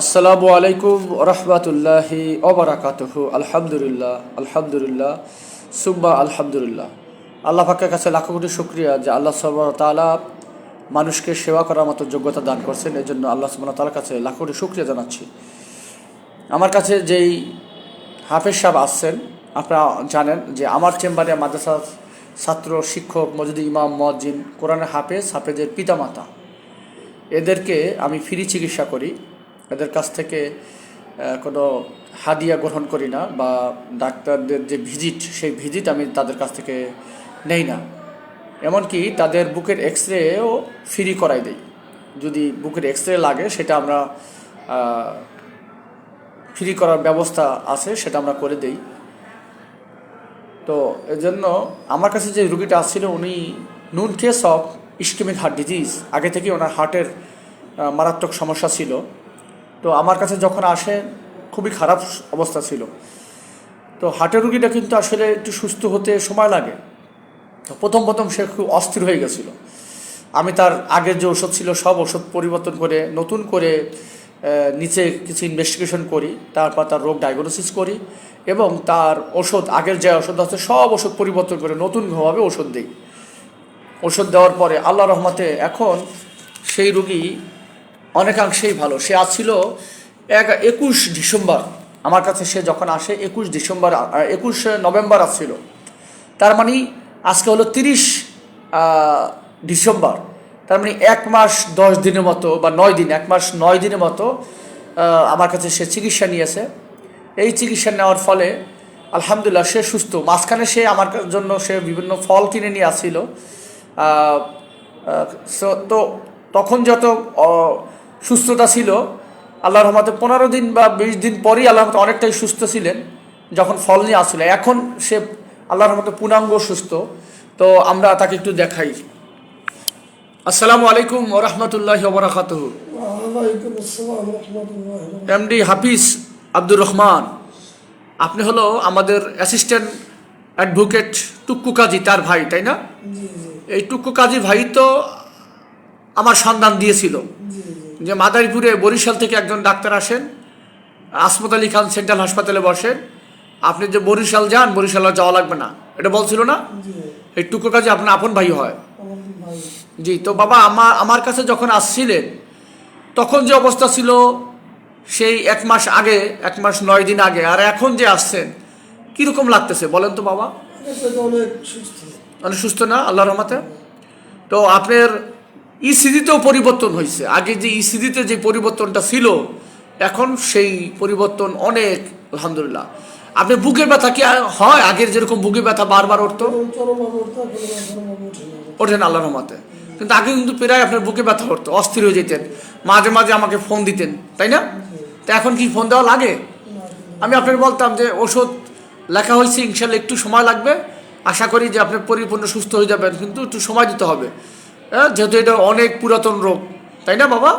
আসসালামু আলাইকুম রহমতুল্লাহি ওবরাকাতুহু আলহামদুলিল্লাহ আলহামদুলিল্লাহ, সুম্মা আলহামদুলিল্লাহ। আল্লাহ পাকের কাছে লাখো কোটি শুক্রিয়া যে আল্লাহ সুবহানাহু ওয়া মানুষকে সেবা করার মতো যোগ্যতা দান করছেন। এই জন্য আল্লাহ সুবহানাহু ওয়া তাআলার কাছে লাখো কোটি শুক্রিয়া জানাচ্ছি। আমার কাছে যেই হাফেজ সাহেব আসছেন, আপনারা জানেন যে আমার চেম্বারে মাদ্রাসা ছাত্র, শিক্ষক মজুদি ইমাম মজ্জিন কোরআনের হাফেজ, হাফেজের পিতামাতা। এদেরকে আমি ফ্রি চিকিৎসা করি। এদের কাছ থেকে কোনো হাদিয়া গ্রহণ করি না বা ডাক্তারদের যে ভিজিট, সেই ভিজিট আমি তাদের কাছ থেকে নেই না। এমনকি তাদের বুকের এক্স রেও ফ্রি করাই দেই। যদি বুকের এক্স রে লাগে, সেটা আমরা ফ্রি করার ব্যবস্থা আছে, সেটা আমরা করে দেই। তো এজন্য আমার কাছে যে রুগীটা আসছিল, উনি known case of ischemic heart disease আগে থেকে ওনার হার্টের মারাত্মক সমস্যা ছিল। তো আমার কাছে যখন আসে, খুবই খারাপ অবস্থা ছিল। তো হার্টের রুগীটা কিন্তু আসলে একটু সুস্থ হতে সময় লাগে। তো প্রথম প্রথম সে খুব অস্থির হয়ে গেছিল। আমি তার আগের যে ওষুধ ছিল, সব ওষুধ পরিবর্তন করে, নতুন করে নিচে কিছু ইনভেস্টিগেশন করি, তারপর তার রোগ ডায়াগনোসিস করি এবং তার ওষুধ, আগের যে ওষুধ আছে, সব ওষুধ পরিবর্তন করে নতুনভাবে ওষুধ দিই। ওষুধ দেওয়ার পরে আল্লাহ রহমতে এখন সেই রুগী অনেকাংশেই ভালো। সে আসছিল এক একুশ ডিসেম্বর। আমার কাছে সে যখন আসে, একুশ ডিসেম্বর একুশ নভেম্বর আসছিল তার মানে আজকে হলো তিরিশ ডিসেম্বর। তার মানে এক মাস দশ দিনের মতো বা নয় দিন, এক মাস নয় দিনের মতো আমার কাছে সে চিকিৎসা নিয়েছে। এই চিকিৎসা নেওয়ার ফলে আলহামদুলিল্লাহ সে সুস্থ। মাঝখানে সে আমার জন্য সে বিভিন্ন ফল কিনে নিয়ে আসছিল। তো তখন যত সুস্থতা ছিল। আল্লাহর রহমতে পনেরো দিন বা বিশ দিন পরই আল্লাহর রহমতে অনেকটাই সুস্থ ছিলেন যখন ফল নিয়ে আসছিল। এখন সে আল্লাহর রহমতে পূর্ণাঙ্গ সুস্থ। তো আমরা তাকে একটু দেখাই। আসসালামু আলাইকুম ওরহমতুল্লাহ বরাকাত এমডি হাফিজ আব্দুর রহমান। আপনি হলো আমাদের অ্যাসিস্ট্যান্ট অ্যাডভোকেট টুক্কু কাজী তার ভাই তাই না? এই টুক্কু কাজী ভাই তো আমার সন্ধান দিয়েছিল। যে মাদারীপুরে বরিশাল থেকে একজন ডাক্তার আসেন আসমত আলী খান সেন্ট্রাল হাসপাতালে বসেন। আপনি যে বরিশাল যান বরিশাল আর যাওয়া লাগবে না। এটা বলছিল না? এই টুকু কাজে আপনার আপন ভাই হয়। জি তো বাবা আমার আমার কাছে যখন আসছিলেন তখন যে অবস্থা ছিল সেই এক মাস আগে এক মাস নয় দিন আগে আর এখন যে আসছেন কীরকম লাগতেছে বলেন তো বাবা? অনেক সুস্থ। না? আল্লাহ রহমাতে? তো আপনার ইসিডিতেও পরিবর্তন হয়েছে। আগে যে ইসিডিতে যে পরিবর্তনটা ছিল এখন সেই পরিবর্তন অনেক আলহামদুলিল্লাহ। আপনি বুকের ব্যথা কি হয়? আগের যেরকম বুকে ব্যথা বারবার উঠতো? ওঠেন আল্লাহ রহমতে। কিন্তু আগে কিন্তু প্রায় আপনার বুকে ব্যথা করতো অস্থির হয়ে যেতেন। মাঝে মাঝে আমাকে ফোন দিতেন তাই না? তো এখন কি ফোন দেওয়া লাগে? আমি আপনাকে বলতাম যে ওষুধ লেখা হয়েছে ইনশাল্লাহ একটু সময় লাগবে। আশা করি যে আপনি পরিপূর্ণ সুস্থ হয়ে যাবেন কিন্তু একটু সময় দিতে হবে। হ্যাঁ যেহেতু এটা অনেক পুরাতন রোগ তাই না বাবা?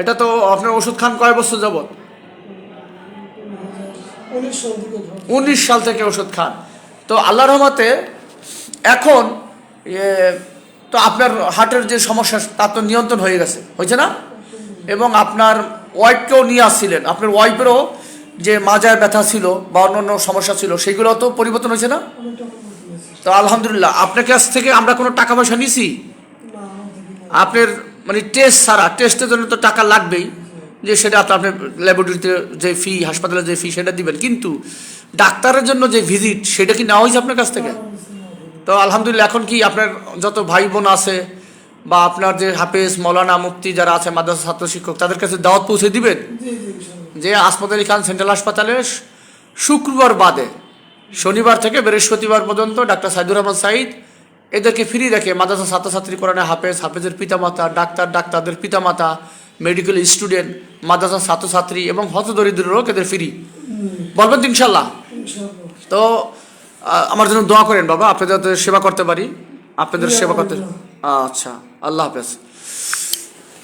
এটা তো আপনার ওষুধ খান কয় বছর যাবত উনিশ সাল থেকে ওষুধ খান। তো আল্লাহ রহমাতে এখন তো আপনার হার্টের যে সমস্যা তা তো নিয়ন্ত্রণ হয়ে গেছে হয়েছে না? এবং আপনার ওয়াইফকেও নিয়ে আসছিলেন। আপনার ওয়াইফেরও যে মাজায় ব্যথা ছিল বা অন্যান্য সমস্যা ছিল সেগুলো তো পরিবর্তন হয়েছে না। তো আলহামদুলিল্লাহ আপনার কাছ থেকে আমরা কোনো টাকা পয়সা নিছি? আপনার মানে টেস্ট ছাড়া টেস্টের জন্য তো টাকা লাগবেই। যে সেটা আপনি আপনার ল্যাবরেটরিতে যে ফি হাসপাতালে যে ফি সেটা দিবেন। কিন্তু ডাক্তারের জন্য যে ভিজিট সেটা কি নেওয়া হয়েছে আপনার কাছ থেকে? তো আলহামদুলিল্লাহ এখন কি আপনার যত ভাই বোন আছে বা আপনার যে হাফেজ মৌলানা মুফতি যারা আছে মাদ্রাসা ছাত্র শিক্ষক তাদের কাছে দাওয়াত পৌঁছে দিবেন। যে আসমত আলী খান সেন্ট্রাল হাসপাতালে শুক্রবার বাদে শনিবার থেকে বৃহস্পতিবার পর্যন্ত ডাক্তার সাইদুর রহমান সাইদ এদেরকে ফ্রি রেখে মাদ্রাসা ছাত্রছাত্রী কোরআনে হাফেজ হাফেজের পিতামাতা ডাক্তার ডাক্তারদের পিতামাতা মেডিকেল স্টুডেন্ট মাদ্রাসা ছাত্রছাত্রী এবং হতদরিদ্র লোক এদের ফ্রি বলবেন তো ইনশাল্লাহ তো আমার জন্য দোয়া করেন বাবা আপনাদের সেবা করতে পারি। আপনাদের সেবা করতে আচ্ছা আল্লাহ হাফেজ।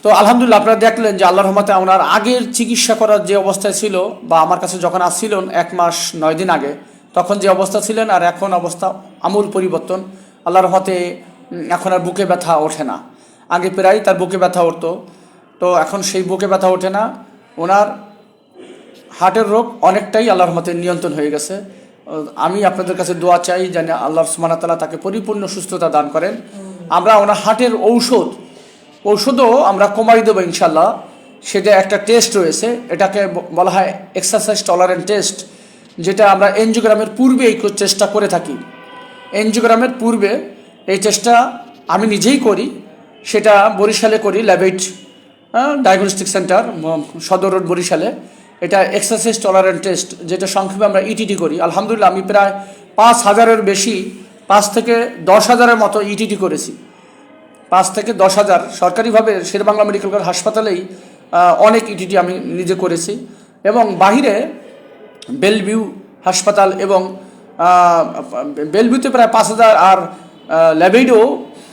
তো আলহামদুলিল্লাহ আপনারা দেখলেন যে আল্লাহ রহমতে ওনার আগের চিকিৎসা করার যে অবস্থায় ছিল বা আমার কাছে যখন আসছিলেন এক মাস নয় দিন আগে তখন যে অবস্থা ছিলেন আর এখন অবস্থা আমূল পরিবর্তন। আল্লাহ রহমতে উম, এখন আর বুকে ব্যথা ওঠে না। আগে প্রায় তার বুকে ব্যথা উঠতো। তো এখন সেই বুকে ব্যথা ওঠে না। ওনার হার্টের রোগ অনেকটাই আল্লাহর মতে নিয়ন্ত্রণ হয়ে গেছে। আমি আপনাদের কাছে দোয়া চাই যেন আল্লাহ তাআলা তাকে পরিপূর্ণ সুস্থতা দান করেন। আমরা ওনার হার্টের ঔষধ ঔষধও আমরা কমাই দেবো ইনশাল্লাহ সেটা একটা টেস্ট রয়েছে। এটাকে বলা হয় এক্সারসাইজ টলারেন্ট টেস্ট যেটা আমরা এনজিওগ্রামের পূর্বে এই চেষ্টা করে থাকি। এনজিওগ্রামের পূর্বে এই চেষ্টা আমি নিজেই করি, সেটা বরিশালে করি Labaid diagnostic centre Sadar road বরিশালে। এটা এক্সারসাইজ টলারেন্ট টেস্ট যেটা সংক্ষেপে আমরা ইটিটি করি। আলহামদুলিল্লাহ, আমি প্রায় পাঁচ হাজারের বেশি, পাঁচ থেকে দশ হাজারের মতো ইটিটি করেছি। পাঁচ থেকে দশ হাজার, সরকারিভাবে শেরবাংলা মেডিকেল কলেজ হাসপাতালেই অনেক ইটিটি আমি নিজে করেছি। এবং বাহিরে বেলভিউ হাসপাতাল এবং বেলভিউতে প্রায় পাঁচ হাজার আর ল্যাবেডও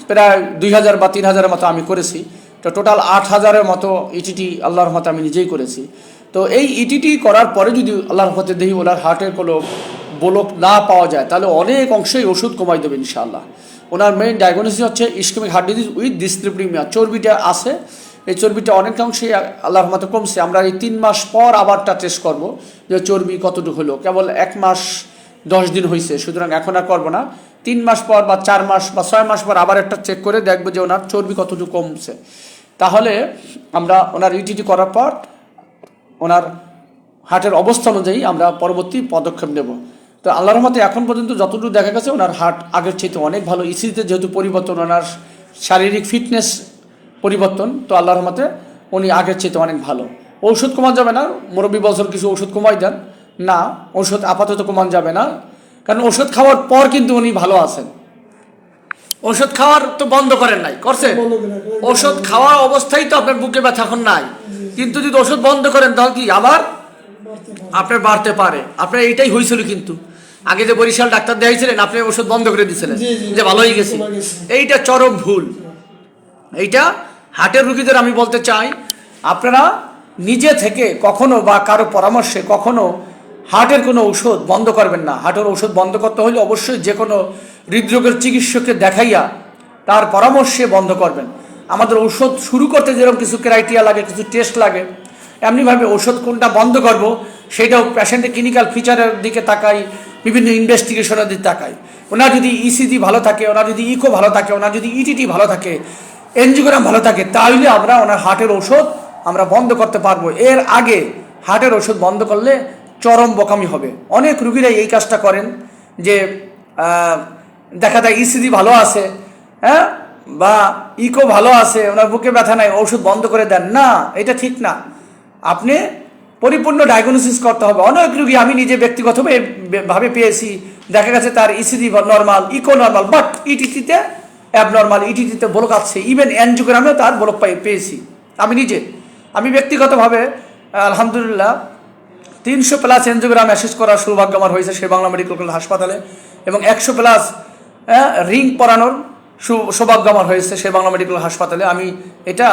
প্রায় দুই হাজার বা তিন হাজারের মতো আমি করেছি। তো টোটাল আট হাজারের মতো ইটিটি আল্লাহর মতো আমি নিজেই করেছি। তো এই ইটিটি করার পরে যদি আল্লাহর মতে দেখি ওনার হার্টের কোনো বলক না পাওয়া যায়, তাহলে অনেক অংশেই ওষুধ কমাই দেবে ইনশাআল্লাহ। ওনার মেইন ডায়াগনোসিস হচ্ছে ischemic heart disease with dyslipidaemia চর্বিটা আছে, এই চর্বিটা অনেকাংশেই আল্লাহর রহমতে কমছে। আমরা এই তিন মাস পর আবারটা টেস্ট করব যে চর্বি কতটুকু হলো। কেবল এক মাস দশ দিন হয়েছে সুতরাং এখন আর করব না। তিন মাস পর বা চার মাস বা ছয় মাস পর আবার একটা চেক করে দেখব যে ওনার চর্বি কতটুকু কমছে। তাহলে আমরা ওনার ইউটিটি করার পর ওনার হার্টের অবস্থা অনুযায়ী আমরা পরবর্তী পদক্ষেপ নেব। তো আল্লাহর মতে এখন পর্যন্ত যতটুকু দেখা গেছে ওনার হার্ট আগের চাইতে অনেক ভালো। ইসিতে যেহেতু পরিবর্তন, ওনার শারীরিক ফিটনেস পরিবর্তন, তো আল্লাহর মতে উনি আগের চাইতে অনেক ভালো। ঔষধ কমান যাবে না। মুরব্বী বছর কিছু ওষুধ কমাই দেন। না ওষুধ আপাতত কমান যাবে না। কারণ ওষুধ খাওয়ার পর কিন্তু উনি ভালো আছেন। ওষুধ খাওয়ার তো বন্ধ করেন নাই করছে। ওষুধ খাওয়ার অবস্থায় তো আপনার বুকে ব্যথা এখন নাই। কিন্তু যদি ওষুধ বন্ধ করেন তাহলে কি আবার আপনার বাড়তে পারে। আপনার এইটাই হয়েছিল কিন্তু। আগে যে বরিশাল ডাক্তার দেখাইছিলেন আপনি ওষুধ বন্ধ করে দিয়েছিলেন। যে ভালো হয়ে গেছে। এইটা চরম ভুল। এইটা হার্টের রুগীদের আমি বলতে চাই আপনারা নিজে থেকে কখনো বা কারও পরামর্শে কখনো হার্টের কোনো ঔষধ বন্ধ করবেন না। হার্টের ঔষধ বন্ধ করতে হলে অবশ্যই যে কোনো হৃদরোগের চিকিৎসককে দেখাইয়া তার পরামর্শে বন্ধ করবেন। আমাদের ঔষধ শুরু করতে যেরকম কিছু ক্রাইটেরিয়া লাগে, কিছু টেস্ট লাগে, এমনিভাবে ওষুধ কোনটা বন্ধ করব সেটাও পেশেন্টের ক্লিনিক্যাল ফিচারের দিকে তাকাই, বিভিন্ন ইনভেস্টিগেশনের দিকে তাকাই। ওনার যদি ইসিজি ভালো থাকে, ওনার যদি ইকো ভালো থাকে, ওনার যদি ইটিটি ভালো থাকে এনজিওগ্রাম ভালো থাকে তাহলে আমরা ওনার হার্টের ওষুধ আমরা বন্ধ করতে পারব। এর আগে হার্টের ওষুধ বন্ধ করলে চরম বোকামি হবে। অনেক রুগীরা এই কাজটা করেন যে দেখা যায় ইসিজি ভালো আছে হ্যাঁ? বা ইকো ভালো আছে, ওনার বুকে ব্যথা নাই, ওষুধ বন্ধ করে দেন। না, এটা ঠিক না। আপনি পরিপূর্ণ ডায়াগনোসিস করতে হবে। অনেক রুগী আমি নিজে ব্যক্তিগতভাবে ভাবে পেয়েছি। দেখা গেছে তার ECG normal echo normal but ইটিটিতে abnormal ইটিটিতে ব্লক আছে। ইভেন অ্যানজিওগ্রামেও তার ব্লক পেয়েছি। আমি নিজে। আমি ব্যক্তিগতভাবে, আলহামদুলিল্লাহ তিনশো প্লাস এনজিওগ্রাম অ্যাসেস করার সৌভাগ্য আমার হয়েছে সে বাংলা মেডিকেল কলেজ হাসপাতালে এবং একশো প্লাস রিং পরানোর সৌভাগ্য আমার হয়েছে সে বাংলা মেডিকেল হাসপাতালে। আমি এটা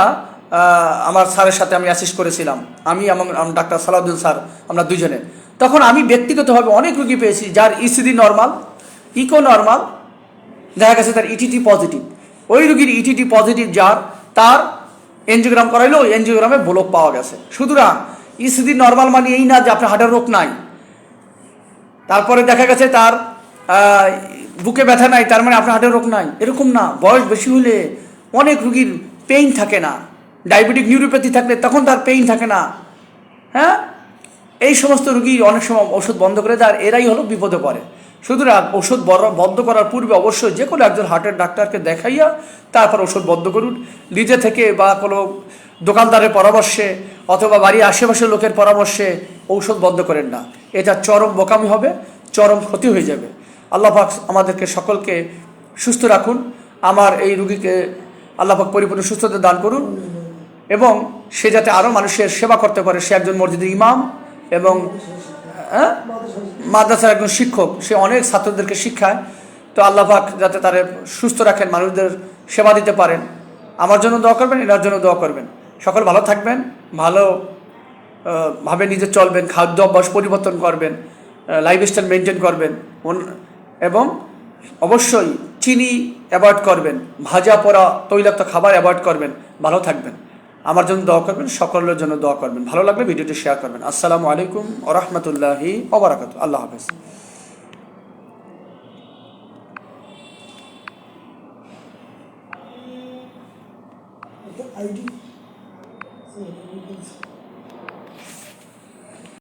আমার স্যারের সাথে আমি অ্যাসিস্ট করেছিলাম। আমি এবং ডাক্তার সালাউদ্দিন স্যার, আমরা দুজনে তখন আমি ব্যক্তিগতভাবে অনেক রুগী পেয়েছি যার ইসিডি নর্মাল ইকো নর্মাল দেখা গেছে তার ইটিটি পজিটিভ ওই রুগীর ইটিটি পজিটিভ যার, তার এনজিওগ্রাম করাইলেও এনজিওগ্রামে ব্লক পাওয়া গেছে। সুতরাং ইসিডি নর্মাল মানে এই না যে আপনার হার্টের রোগ নাই। তারপরে দেখা গেছে তার বুকে ব্যথা নাই, তার মানে আপনার হার্টের রোগ নাই। এরকম না, বয়স বেশি হলে অনেক রুগীর পেইন থাকে না। ডায়াবেটিক নিউরোপ্যাথি থাকলে তখন তার পেইন থাকে না। হ্যাঁ? এই সমস্ত রুগী অনেক সময় ওষুধ বন্ধ করে দেয়, আর এরাই হলো বিপদে পড়ে। সুতরাং ওষুধ বন্ধ করার পূর্বে অবশ্যই যে কোনো একজন হার্টের ডাক্তারকে দেখাইয়া তারপর ওষুধ বন্ধ করুন। নিজে থেকে বা কোনো দোকানদারের পরামর্শে অথবা বাড়ির আশেপাশের লোকের পরামর্শে ঔষধ বন্ধ করেন না। এটা চরম বোকামি হবে, চরম ক্ষতি হয়ে যাবে। আল্লাহ পাক আমাদেরকে সকলকে সুস্থ রাখুন, আমার এই রুগীকে আল্লাহ পাক পরিপূর্ণ সুস্থতা দান করুন এবং সে যাতে আরও মানুষের সেবা করতে পারে, সে একজন মসজিদের ইমাম এবং হ্যাঁ মাদ্রাসার একজন শিক্ষক, সে অনেক ছাত্রদেরকে শিক্ষায়। তো আল্লাহ পাক যাতে তারে সুস্থ রাখেন, মানুষদের সেবা দিতে পারেন। আমার জন্য দোয়া করবেন, এনার জন্য দোয়া করবেন। সকল ভালো থাকবেন, ভালো ভাবে নিজে চলবেন, খাদ্য অভ্যাস পরিবর্তন করবেন লাইফস্টাইল মেনটেন করবেন এবং অবশ্যই চিনি অ্যাভয়েড করবেন, ভাজা পোড়া তৈলাক্ত খাবার অ্যাভয়েড করবেন, ভালো থাকবেন। আমার জন্য দোয়া করবেন, সকলের জন্য দোয়া করবেন। ভালো লাগলে ভিডিওটি শেয়ার করবেন। আসসালামু আলাইকুম ও রহমতুল্লাহি ওবরাকাত আল্লাহ হাফেজ। আইডি